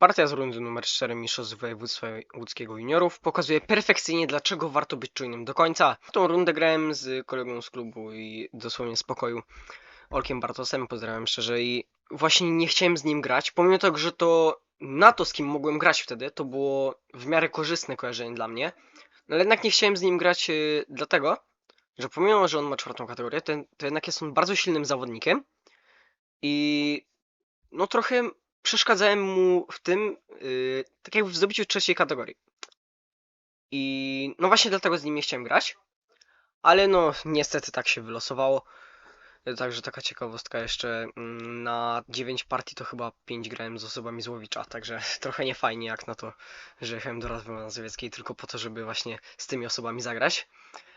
Partia z rundy numer 4 Mistrzostw Województwa Łódzkiego Juniorów pokazuje perfekcyjnie, dlaczego warto być czujnym do końca. Tą rundę grałem z kolegą z klubu i dosłownie z pokoju, Olkiem Bartosem, pozdrawiam szczerze i właśnie nie chciałem z nim grać, pomimo tego, że to na to, z kim mogłem grać wtedy, to było w miarę korzystne kojarzenie dla mnie, no ale jednak nie chciałem z nim grać yy, dlatego, że pomimo, że on ma czwartą kategorię, to, to jednak jest on bardzo silnym zawodnikiem i no trochę przeszkadzałem mu w tym, yy, tak jakby w zdobyciu trzeciej kategorii. I no właśnie dlatego z nim nie chciałem grać. Ale no niestety tak się wylosowało. Także taka ciekawostka jeszcze mm, na 9 partii to chyba 5 grałem z osobami z Łowicza, także trochę nie fajnie jak na to, że jechałem do Radwy Mazowieckiej tylko po to, żeby właśnie z tymi osobami zagrać.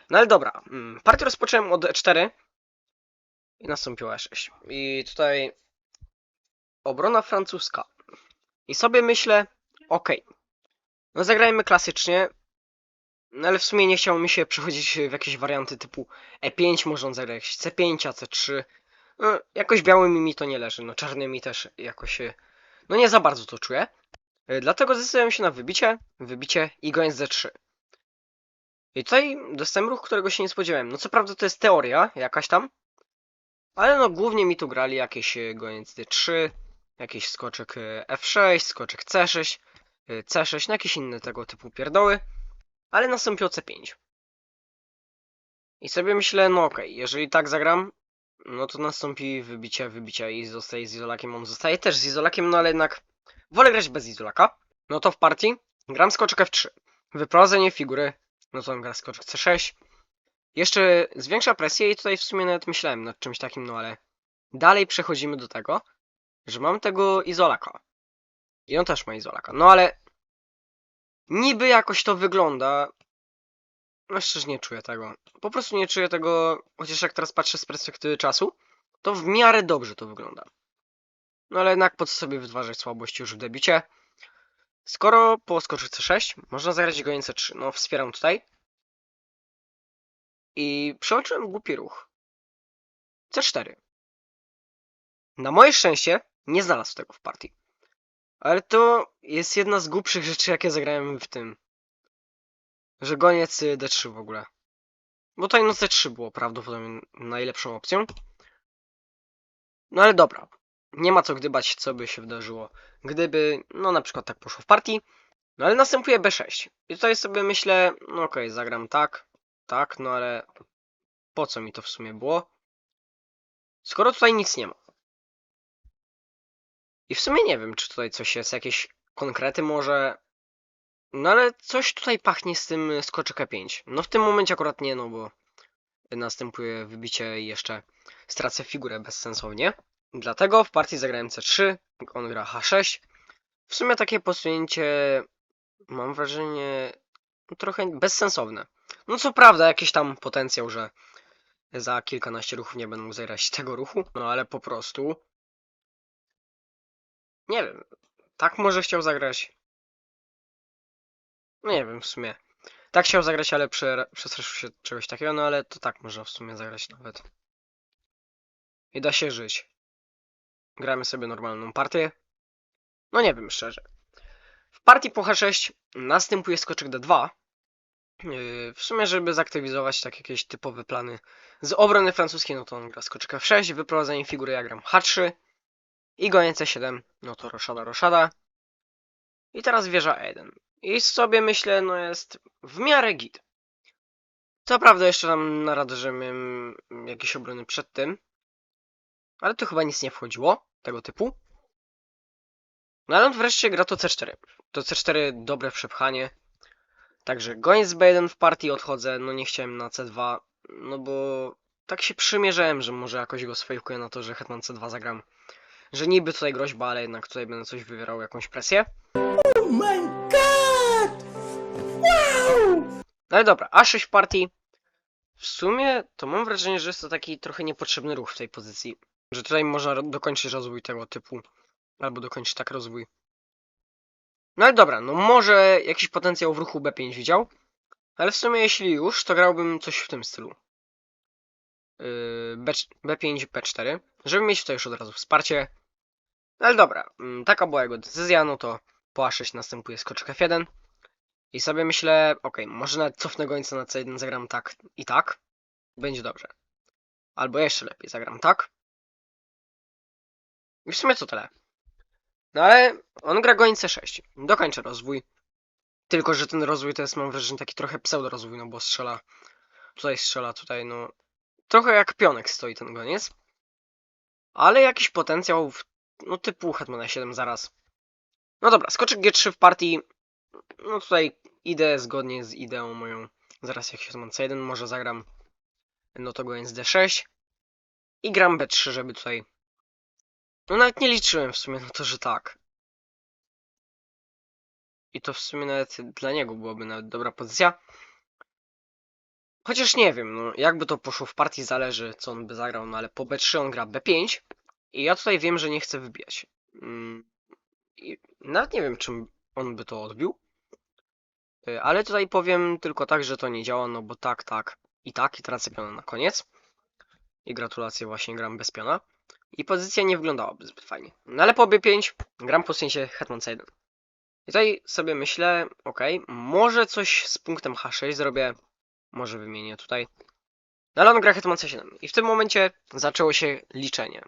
No ale dobra, mm, partię rozpocząłem od E4 i nastąpiła E6. I tutaj obrona francuska. I sobie myślę, okej, no zagrajmy klasycznie, no ale w sumie nie chciało mi się przechodzić w jakieś warianty typu E5, może on zagrać C5, a C3. No, jakoś białymi mi to nie leży, no czarnymi też jakoś, e, no nie za bardzo to czuję. E, Dlatego zdecydowałem się na wybicie, wybicie i goniec D3. I tutaj dostałem ruch, którego się nie spodziewałem. No co prawda to jest teoria jakaś tam, ale no głównie mi tu grali jakieś e, goniec D3, jakiś skoczek e, F6, skoczek C6, e, C6, no jakieś inne tego typu pierdoły, ale nastąpiło C5. I sobie myślę, no okej, jeżeli tak zagram, no to nastąpi wybicie, wybicie i zostaje z Izolakiem, on zostaje też z Izolakiem, no ale jednak wolę grać bez Izolaka. No to w partii gram skoczek F3. Wyprowadzenie figury, no to on gra skoczek C6. Jeszcze zwiększa presję i tutaj w sumie nawet myślałem nad czymś takim, no ale dalej przechodzimy do tego, że mam tego izolaka. I on też ma izolaka. No ale niby jakoś to wygląda. No szczerze nie czuję tego. Po prostu nie czuję tego, chociaż jak teraz patrzę z perspektywy czasu, to w miarę dobrze to wygląda. No ale jednak po co sobie wytwarzać słabości już w debicie? Skoro po skoczy C6 można zagrać goniec C3. No wspieram tutaj. I przeoczyłem głupi ruch. C4. Na moje szczęście nie znalazł tego w partii. Ale to jest jedna z głupszych rzeczy, jakie zagrałem w tym. Że goniec y, D3 w ogóle. Bo tutaj no C3 było prawdopodobnie najlepszą opcją. No ale dobra. Nie ma co gdybać, co by się wydarzyło, gdyby, no na przykład tak poszło w partii. No ale następuje B6. I tutaj sobie myślę, no okej, zagram tak, tak, no ale po co mi to w sumie było? Skoro tutaj nic nie ma. I w sumie nie wiem, czy tutaj coś jest, jakieś konkrety może. No ale coś tutaj pachnie z tym skoczek E5. No w tym momencie akurat nie, no bo następuje wybicie i jeszcze stracę figurę bezsensownie. Dlatego w partii zagrałem C3, on gra H6. W sumie takie posunięcie mam wrażenie trochę bezsensowne. No co prawda jakiś tam potencjał, że za kilkanaście ruchów nie będę mógł zagrać tego ruchu, no ale po prostu nie wiem. Tak może chciał zagrać. Nie wiem w sumie. Tak chciał zagrać, ale prze, przestraszył się czegoś takiego, no ale to tak można w sumie zagrać nawet. I da się żyć. Gramy sobie normalną partię. No nie wiem szczerze. W partii po H6 następuje skoczek D2. Yy, W sumie, żeby zaktywizować tak jakieś typowe plany z obrony francuskiej, no to on gra skoczek F6, wyprowadzenie figury ja gram H3 i goniec C7, no to roszada, roszada. I teraz wieża E1. I sobie myślę, no jest w miarę git. Co prawda jeszcze tam na radarze miałem jakieś obrony przed tym, ale to chyba nic nie wchodziło, tego typu. No ale wreszcie gra to C4. To C4 dobre przepchanie. Także goniec B1 w partii odchodzę, no nie chciałem na C2, no bo tak się przymierzałem, że może jakoś go sfejkuję na to, że hetman C2 zagram. Że niby tutaj groźba, ale jednak tutaj będę coś wywierał, jakąś presję. Oh my god! Wow! No ale dobra, A6 w partii. W sumie to mam wrażenie, że jest to taki trochę niepotrzebny ruch w tej pozycji. Że tutaj można dokończyć rozwój tego typu. Albo dokończyć tak rozwój. No ale dobra, no może jakiś potencjał w ruchu B5 widział. Ale w sumie jeśli już, to grałbym coś w tym stylu. Yy, B, B5, B4. Żeby mieć tutaj już od razu wsparcie. No ale dobra, mm, taka była jego decyzja, no to Po A6 następuje skoczek F1. I sobie myślę, ok, może nawet cofnę gońca na C1, zagram tak i tak. Będzie dobrze. Albo jeszcze lepiej, zagram tak. I w sumie co tyle. No ale on gra goń C6. Dokończę rozwój. Tylko, że ten rozwój to jest, mam wrażenie, taki trochę pseudo rozwój, no bo strzela. Tutaj strzela, tutaj no. Trochę jak pionek stoi ten goniec. Ale jakiś potencjał, w, no typu Hetmana 7 zaraz. No dobra, skoczek G3 w partii. No tutaj idę zgodnie z ideą moją. Zaraz jak Hetman C1 może zagram. No to goniec D6. I gram B3, żeby tutaj no nawet nie liczyłem w sumie na to, że tak. I to w sumie nawet dla niego byłoby nawet dobra pozycja. Chociaż nie wiem, no jakby to poszło w partii zależy co on by zagrał, no ale po B3 on gra B5 i ja tutaj wiem, że nie chcę wybijać. Mm, I nawet nie wiem czym on by to odbił. Y, Ale tutaj powiem tylko tak, że to nie działa, no bo tak, tak i tak i tracę piona na koniec. I gratulacje, właśnie gram bez piona. I pozycja nie wyglądałaby zbyt fajnie. No ale po B5 gram po sensie Hetman C1. I tutaj sobie myślę, ok, może coś z punktem H6 zrobię. Może wymienię tutaj. No ale on gra Hetman C7. I w tym momencie zaczęło się liczenie.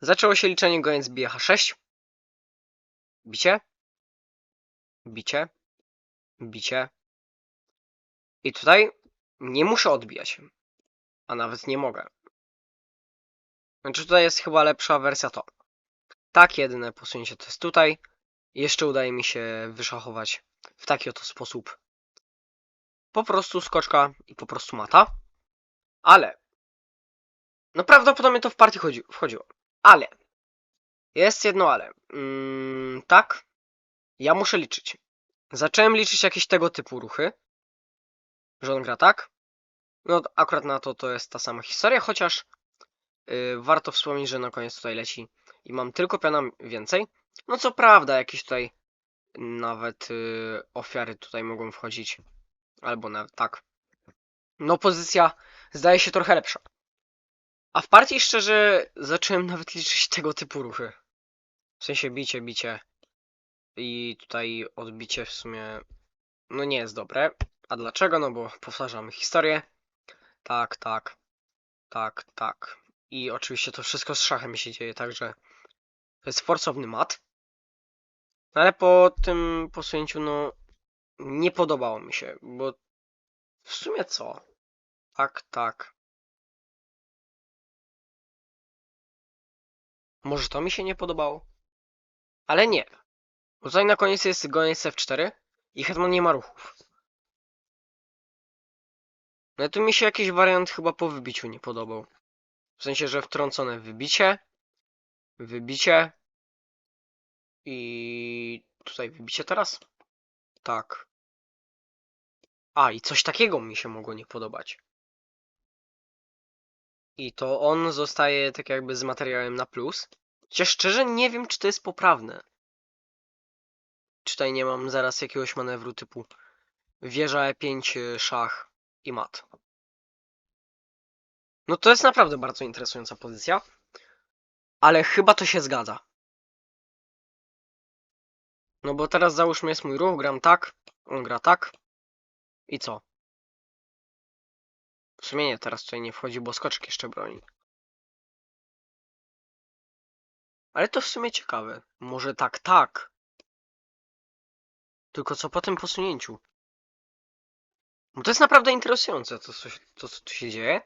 Zaczęło się liczenie goniec bije H6. Bicie. Bicie. Bicie. I tutaj nie muszę odbijać. A nawet nie mogę. Znaczy tutaj jest chyba lepsza wersja to. Tak, jedyne posunięcie to jest tutaj. Jeszcze udaje mi się wyszachować w taki oto sposób. Po prostu skoczka i po prostu mata. Ale. No prawdopodobnie to w partii chodzi, wchodziło. Ale. Jest jedno ale. Mm, tak. Ja muszę liczyć. Zacząłem liczyć jakieś tego typu ruchy. Że on gra tak. No akurat na to to jest ta sama historia, chociaż Yy, warto wspomnieć, że na koniec tutaj leci i mam tylko piana więcej. No co prawda, jakieś tutaj nawet yy, ofiary tutaj mogą wchodzić. Albo nawet tak. No pozycja zdaje się trochę lepsza. A w partii szczerze zacząłem nawet liczyć tego typu ruchy. W sensie bicie, bicie. I tutaj odbicie w sumie no nie jest dobre. A dlaczego? No bo powtarzamy historię. Tak, tak. Tak, tak. I oczywiście to wszystko z szachem się dzieje, także to jest forsowny mat. No ale po tym posunięciu, no nie podobało mi się, bo w sumie co? Tak, tak. Może to mi się nie podobało? Ale nie. Bo tutaj na koniec jest goniec F4 i Hetman nie ma ruchów. No tu mi się jakiś wariant chyba po wybiciu nie podobał. W sensie, że wtrącone wybicie, wybicie i tutaj wybicie teraz? Tak. A, i coś takiego mi się mogło nie podobać. I to on zostaje tak jakby z materiałem na plus. Chociaż szczerze nie wiem, czy to jest poprawne. Czy tutaj nie mam zaraz jakiegoś manewru typu wieża E5, szach i mat. No to jest naprawdę bardzo interesująca pozycja. Ale chyba to się zgadza. No bo teraz załóżmy jest mój ruch, gram tak, on gra tak. I co? W sumie nie, teraz tutaj nie wchodzi, bo skoczek jeszcze broni. Ale to w sumie ciekawe. Może tak, tak. Tylko co po tym posunięciu? Bo to jest naprawdę interesujące, to, to co tu się dzieje.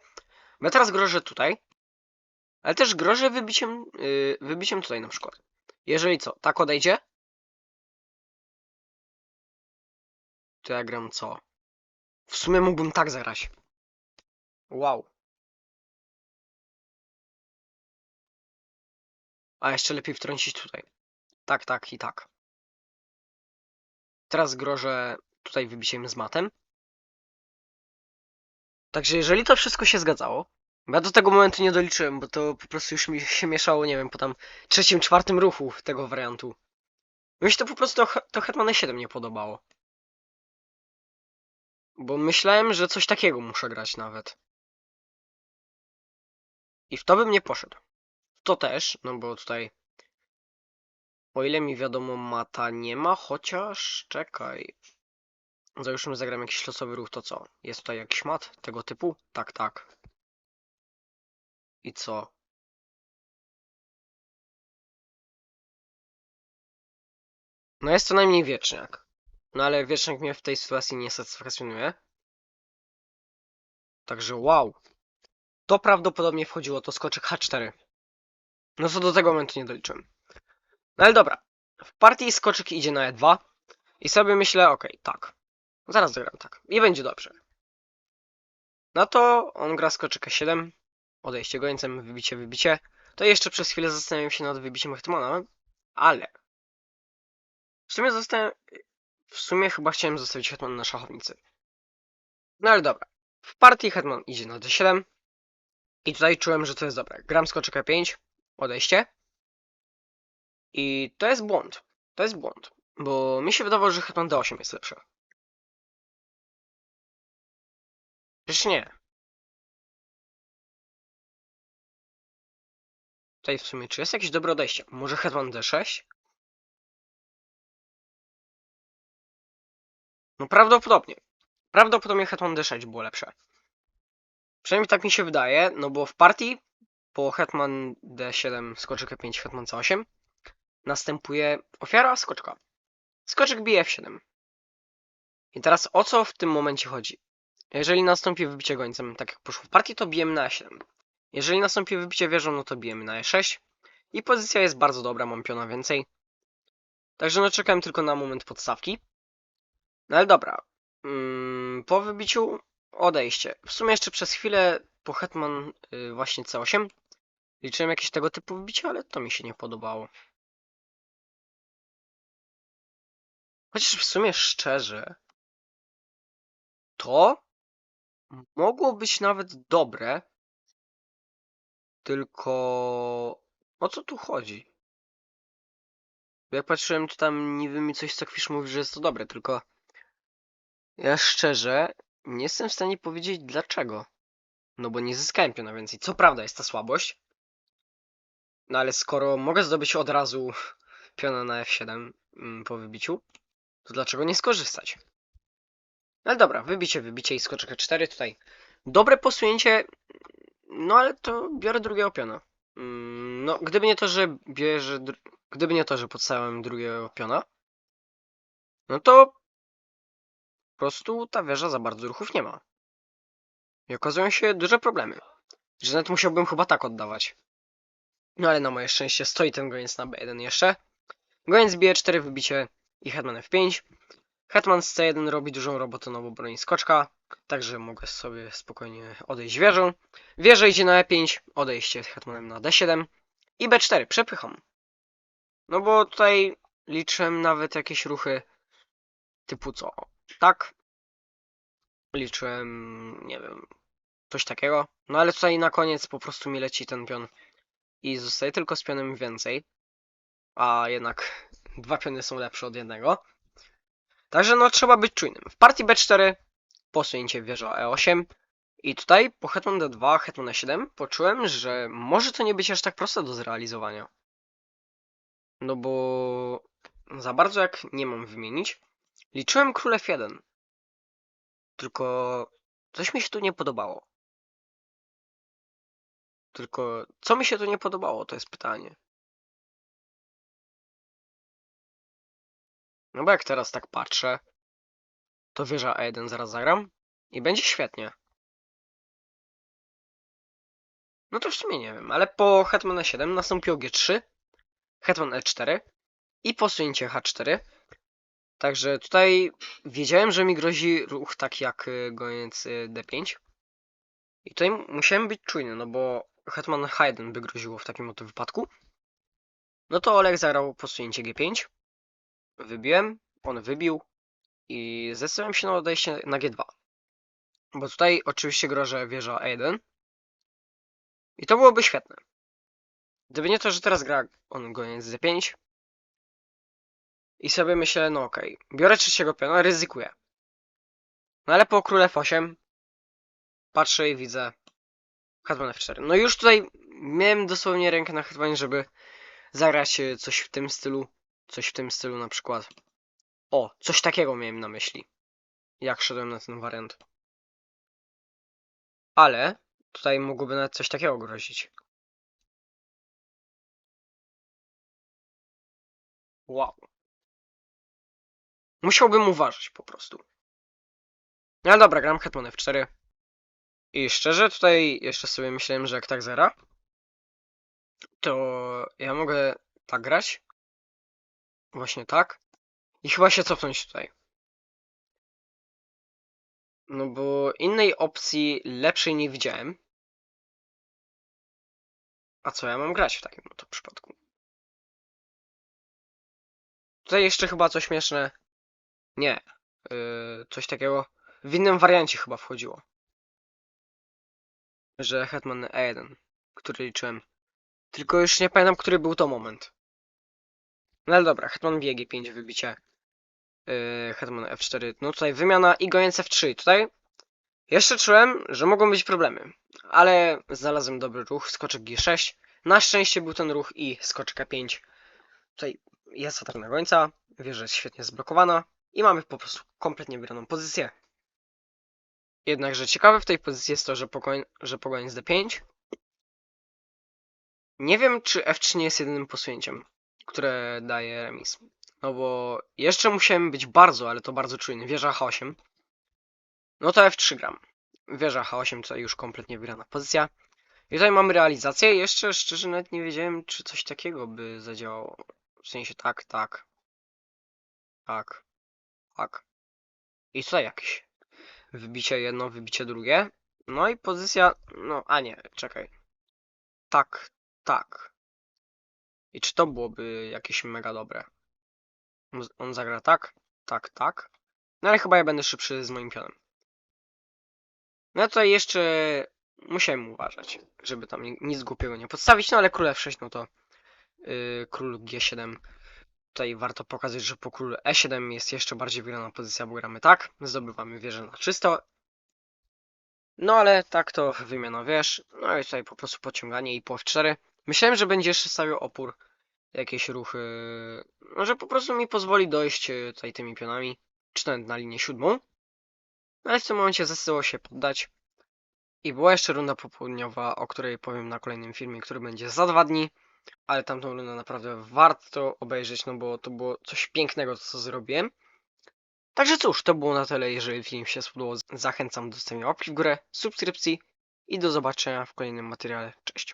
Ja teraz grożę tutaj, ale też grożę wybiciem, yy, wybiciem tutaj na przykład. Jeżeli co, tak odejdzie, to ja gram co? W sumie mógłbym tak zagrać. Wow. A jeszcze lepiej wtrącić tutaj. Tak, tak i tak. Teraz grożę tutaj wybiciem z matem. Także jeżeli to wszystko się zgadzało, ja do tego momentu nie doliczyłem, bo to po prostu już mi się mieszało, nie wiem, po tam trzecim, czwartym ruchu tego wariantu. Mi się to po prostu to Hetman 7 nie podobało. Bo myślałem, że coś takiego muszę grać nawet. I w to bym nie poszedł. To też, no bo tutaj O ile mi wiadomo, mata nie ma, chociaż czekaj. Załóżmy, zagram jakiś losowy ruch, to co? Jest tutaj jakiś mat tego typu? Tak, tak. I co? No jest to najmniej wieczniak. No ale wieczniak mnie w tej sytuacji nie satysfakcjonuje. Także wow. To prawdopodobnie wchodziło to skoczek H4. No co do tego momentu nie doliczyłem. No ale dobra. W partii skoczek idzie na E2. I sobie myślę, okej, tak. Zaraz zagram tak. I będzie dobrze. No to on gra skoczek E7. Odejście gońcem, wybicie, wybicie. To jeszcze przez chwilę zastanawiam się nad wybiciem Hetmana. Ale. W sumie zostałem... W sumie chyba chciałem zostawić Hetman na szachownicy. No ale dobra. W partii Hetman idzie na D7. I tutaj czułem, że to jest dobre. Gram skoczek E5. Odejście. I to jest błąd. To jest błąd. Bo mi się wydawało, że Hetman D8 jest lepszy. Przecież nie. Tutaj w sumie, czy jest jakieś dobre odejście? Może Hetman D6? No prawdopodobnie. Prawdopodobnie Hetman D6 było lepsze. Przynajmniej tak mi się wydaje, no bo w partii po Hetman D7, skoczek E5, Hetman C8 następuje ofiara skoczka. Skoczek bije F7. I teraz o co w tym momencie chodzi? Jeżeli nastąpi wybicie gońcem, tak jak poszło w partii, to bijemy na E7. Jeżeli nastąpi wybicie wieżą, no to bijemy na E6. I pozycja jest bardzo dobra, mam piona więcej. Także no czekałem tylko na moment podstawki. No ale dobra. Mm, po wybiciu odejście. W sumie jeszcze przez chwilę po Hetman y, właśnie C8 liczyłem jakieś tego typu wybicie, ale to mi się nie podobało. Chociaż w sumie szczerze, to mogło być nawet dobre, tylko o co tu chodzi? Jak patrzyłem, to tam niby mi coś Stockfish mówi, że jest to dobre, tylko ja szczerze nie jestem w stanie powiedzieć dlaczego. No bo nie zyskałem piona więcej. Co prawda jest ta słabość, no ale skoro mogę zdobyć od razu piona na F7 mm, po wybiciu, to dlaczego nie skorzystać? Ale dobra, wybicie, wybicie i skoczek 4 tutaj. Dobre posunięcie, no ale to biorę drugiego piona. Mm, No, gdyby nie to, że bierze, gdyby nie to, że podstałem drugiego piona, no to prostu ta wieża za bardzo ruchów nie ma. I okazują się duże problemy. Że nawet musiałbym chyba tak oddawać. No ale na moje szczęście stoi ten goniec na B1 jeszcze. Goniec bije 4 wybicie i hetman F5. Hetman z C1 robi dużą robotę, no bo broni skoczka. Także mogę sobie spokojnie odejść wieżą. Wieża idzie na E5, odejście hetmanem na D7. I B4, przepycham. No bo tutaj liczyłem nawet jakieś ruchy typu co? Tak. Liczyłem, nie wiem, coś takiego. No ale tutaj na koniec po prostu mi leci ten pion i zostaje tylko z pionem więcej. A jednak dwa piony są lepsze od jednego. Także no trzeba być czujnym. W partii B4 posunięcie wieża E8 i tutaj po hetman D2, hetman E7 poczułem, że może to nie być aż tak proste do zrealizowania. No bo za bardzo jak nie mam wymienić, liczyłem król F1. Tylko coś mi się tu nie podobało. Tylko co mi się tu nie podobało, to jest pytanie. No bo jak teraz tak patrzę, to wieża E1 zaraz zagram i będzie świetnie. No to w sumie nie wiem, ale po hetman E7 nastąpiło G3, hetman E4 i posunięcie H4. Także tutaj wiedziałem, że mi grozi ruch taki jak y, goniec y, D5. I tutaj musiałem być czujny, no bo hetman H1 by groziło w takim oto wypadku. No to Olek zagrał posunięcie G5. Wybiłem, on wybił i zdecydowałem się na odejście na G2. Bo tutaj oczywiście grożę wieża E1. I to byłoby świetne. Gdyby nie to, że teraz gra on goniec D5. I sobie myślę, no okej, biorę trzeciego piona, ryzykuję. No ale po król F8 patrzę i widzę hetman F4. No już tutaj miałem dosłownie rękę na hetmanie, żeby zagrać e, coś w tym stylu. Coś w tym stylu na przykład. O, coś takiego miałem na myśli. Jak szedłem na ten wariant. Ale tutaj mogłoby nawet coś takiego grozić. Wow. Musiałbym uważać po prostu. No dobra, gram Hetman F4. I szczerze tutaj jeszcze sobie myślałem, że jak tak zera, to ja mogę tak grać. Właśnie tak. I chyba się cofnąć tutaj. No bo innej opcji lepszej nie widziałem. A co ja mam grać w takim oto przypadku? Tutaj jeszcze chyba coś śmieszne. Nie. Yy, coś takiego. W innym wariancie chyba wchodziło. Że Hetman E1, który liczyłem. Tylko już nie pamiętam, który był to moment. No ale dobra, Hetman GG5 wybicie. Yy, Hetman F4. No tutaj wymiana i goniec F3. Tutaj jeszcze czułem, że mogą być problemy. Ale znalazłem dobry ruch, skoczek G6. Na szczęście był ten ruch i skoczek E5. Tutaj jest atak na gońca, wieża jest świetnie zblokowana i mamy po prostu kompletnie wygraną pozycję. Jednakże ciekawe w tej pozycji jest to, że pogoń, że pogoń z D5. Nie wiem, czy F3 nie jest jedynym posunięciem, które daje remis. No bo jeszcze musiałem być bardzo, ale to bardzo czujny. Wieża H8. No to F3 gram. Wieża H8 tutaj już kompletnie wygrana pozycja. I tutaj mamy realizację. Jeszcze szczerze nawet nie wiedziałem, czy coś takiego by zadziałało. W sensie tak, tak. Tak. Tak. I tutaj jakieś wybicie jedno, wybicie drugie. No i pozycja, no a nie, czekaj. Tak, tak. I czy to byłoby jakieś mega dobre? On zagra tak, tak, tak. No ale chyba ja będę szybszy z moim pionem. No tutaj jeszcze musiałem uważać, żeby tam ni- nic głupiego nie podstawić, no ale król F6, no to yy, król G7. Tutaj warto pokazać, że po królu E7 jest jeszcze bardziej wygrana pozycja, bo gramy tak, zdobywamy wieżę na czysto. No ale tak to wymiana wież, no i tutaj po prostu pociąganie i po F4. Myślałem, że będzie jeszcze stawiał opór, jakieś ruchy, no że po prostu mi pozwoli dojść yy, tutaj tymi pionami, czy nawet na linię siódmą. No ale w tym momencie zdecydował się poddać. I była jeszcze runda popołudniowa, o której powiem na kolejnym filmie, który będzie za dwa dni. Ale tamtą rundę naprawdę warto obejrzeć, no bo to było coś pięknego, co zrobiłem. Także cóż, to było na tyle. Jeżeli film się spodobał, zachęcam do zostawienia łapki w górę, subskrypcji i do zobaczenia w kolejnym materiale. Cześć!